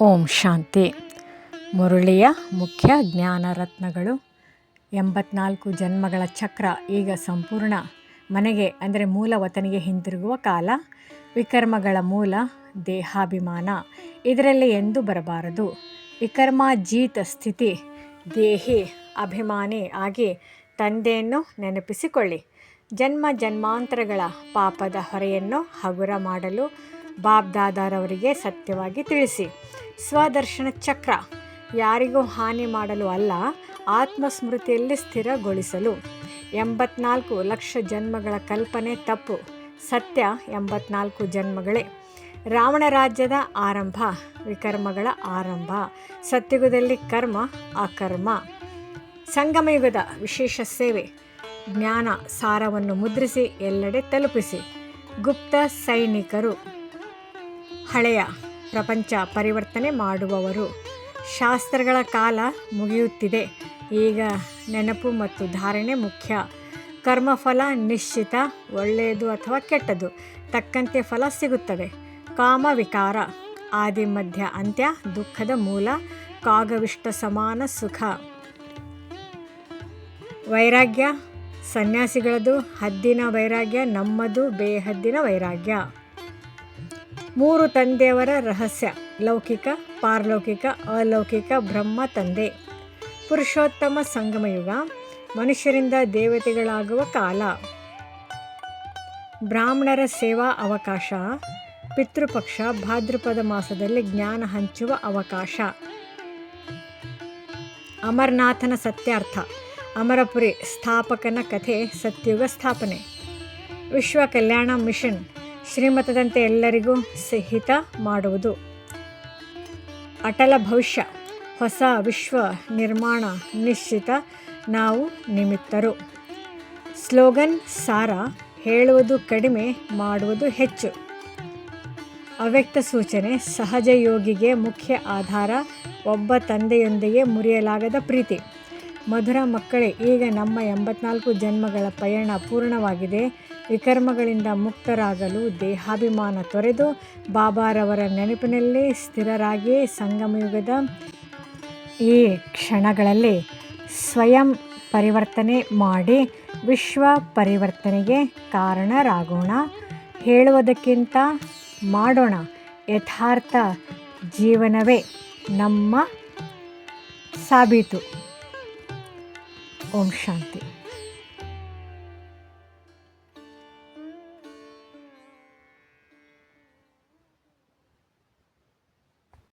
ಓಂ ಶಾಂತಿ. ಮುರುಳಿಯ ಮುಖ್ಯ ಜ್ಞಾನ ರತ್ನಗಳು ಎಂಬತ್ನಾಲ್ಕು ಜನ್ಮಗಳ ಚಕ್ರ ಈಗ ಸಂಪೂರ್ಣ. ಮನೆಗೆ, ಅಂದರೆ ಮೂಲ ವತನಿಗೆ ಹಿಂತಿರುಗುವ ಕಾಲ. ವಿಕರ್ಮಗಳ ಮೂಲ, ದೇಹಾಭಿಮಾನ. ಇದರಲ್ಲಿ ಎಂದು ಬರಬಾರದು. ವಿಕರ್ಮಾಜೀತ ಸ್ಥಿತಿ, ದೇಹಿ ಅಭಿಮಾನಿ ಆಗಿ ತಂದೆಯನ್ನು ನೆನಪಿಸಿಕೊಳ್ಳಿ. ಜನ್ಮ ಜನ್ಮಾಂತರಗಳ ಪಾಪದ ಹೊರೆಯನ್ನು ಹಗುರ ಮಾಡಲು ಬಾಬ್ದಾದಾರವರಿಗೆ ಸತ್ಯವಾಗಿ ತಿಳಿಸಿ. ಸ್ವದರ್ಶನ ಚಕ್ರ. ಯಾರಿಗೂ ಹಾನಿ ಮಾಡಲು ಅಲ್ಲ, ಆತ್ಮಸ್ಮೃತಿಯಲ್ಲಿ ಸ್ಥಿರಗೊಳಿಸಲು. ಎಂಬತ್ನಾಲ್ಕು ಲಕ್ಷ ಜನ್ಮಗಳ ಕಲ್ಪನೆ ತಪ್ಪು. ಸತ್ಯ ಎಂಬತ್ನಾಲ್ಕು ಜನ್ಮಗಳೇ. ರಾವಣ ರಾಜ್ಯದ ಆರಂಭ, ವಿಕರ್ಮಗಳ ಆರಂಭ. ಸತ್ಯುಗದಲ್ಲಿ ಕರ್ಮ, ಅಕರ್ಮ. ಸಂಗಮಯುಗದ ವಿಶೇಷ ಸೇವೆ. ಜ್ಞಾನ ಸಾರವನ್ನು ಮುದ್ರಿಸಿ, ಎಲ್ಲೆಡೆ ತಲುಪಿಸಿ. ಗುಪ್ತ ಸೈನಿಕರು. ಹಳೆಯ ಪ್ರಪಂಚ ಪರಿವರ್ತನೆ ಮಾಡುವವರು. ಶಾಸ್ತ್ರಗಳ ಕಾಲ ಮುಗಿಯುತ್ತಿದೆ. ಈಗ ನೆನಪು ಮತ್ತು ಧಾರಣೆ ಮುಖ್ಯ. ಕರ್ಮಫಲ ನಿಶ್ಚಿತ, ಒಳ್ಳೆಯದು ಅಥವಾ ಕೆಟ್ಟದು, ತಕ್ಕಂತೆ ಫಲ ಸಿಗುತ್ತದೆ. ಕಾಮ ವಿಕಾರ, ಆದಿ ಮಧ್ಯ ಅಂತ್ಯ, ದುಃಖದ ಮೂಲ, ಕಾಗವಿಷ್ಟ ಸಮಾನ ಸುಖ. ವೈರಾಗ್ಯ, ಸನ್ಯಾಸಿಗಳದು, ಹದ್ದಿನ ವೈರಾಗ್ಯ, ನಮ್ಮದು, ಬೇಹದ್ದಿನ ವೈರಾಗ್ಯ. ಮೂರು ತಂದೆಯವರ ರಹಸ್ಯ, ಲೌಕಿಕ, ಪಾರಲೌಕಿಕ, ಅಲೌಕಿಕ, ಬ್ರಹ್ಮ, ತಂದೆ. ಪುರುಷೋತ್ತಮ ಸಂಗಮಯುಗ, ಮನುಷ್ಯರಿಂದ ದೇವತೆಗಳಾಗುವ ಕಾಲ. ಬ್ರಾಹ್ಮಣರ ಸೇವಾ ಅವಕಾಶ, ಪಿತೃಪಕ್ಷ, ಭಾದ್ರಪದ ಮಾಸದಲ್ಲಿ ಜ್ಞಾನ ಹಂಚುವ ಅವಕಾಶ. ಅಮರನಾಥನ ಸತ್ಯಾರ್ಥ, ಅಮರಪುರಿ ಸ್ಥಾಪಕನ ಕಥೆ ಸತ್ಯುಗ ಸ್ಥಾಪನೆ. ವಿಶ್ವ ಕಲ್ಯಾಣ ಮಿಷನ್ ಶ್ರೀಮತದಂತೆ ಎಲ್ಲರಿಗೂ ಸಹಿತ ಮಾಡುವುದು. ಅಟಲ ಭವಿಷ್ಯ, ಹೊಸ ವಿಶ್ವ ನಿರ್ಮಾಣ ನಿಶ್ಚಿತ ನಾವು ನಿಮಿತ್ತರು. ಸ್ಲೋಗನ್ ಸಾರ, ಹೇಳುವುದು ಕಡಿಮೆ, ಮಾಡುವುದು ಹೆಚ್ಚು. ಅವ್ಯಕ್ತ ಸೂಚನೆ ಸಹಜ ಯೋಗಿಗೆ ಮುಖ್ಯ ಆಧಾರ, ಒಬ್ಬ ತಂದೆಯೊಂದಿಗೆ ಮುರಿಯಲಾಗದ ಪ್ರೀತಿ. ಮಧುರ ಮಕ್ಕಳೇ, ಈಗ ನಮ್ಮ ಎಂಬತ್ನಾಲ್ಕು ಜನ್ಮಗಳ ಪಯಣ ಪೂರ್ಣವಾಗಿದೆ. ವಿಕರ್ಮಗಳಿಂದ ಮುಕ್ತರಾಗಲು ದೇಹಾಭಿಮಾನ ತೊರೆದು ಬಾಬಾರವರ ನೆನಪಿನಲ್ಲಿ ಸ್ಥಿರರಾಗಿ ಸಂಗಮಯುಗದ ಈ ಕ್ಷಣಗಳಲ್ಲಿ ಸ್ವಯಂ ಪರಿವರ್ತನೆ ಮಾಡಿ ವಿಶ್ವ ಪರಿವರ್ತನೆಗೆ ಕಾರಣರಾಗೋಣ. ಹೇಳುವುದಕ್ಕಿಂತ ಮಾಡೋಣ. ಯಥಾರ್ಥ ಜೀವನವೇ ನಮ್ಮ ಸಾಬೀತು. ಓಂ ಶಾಂತಿ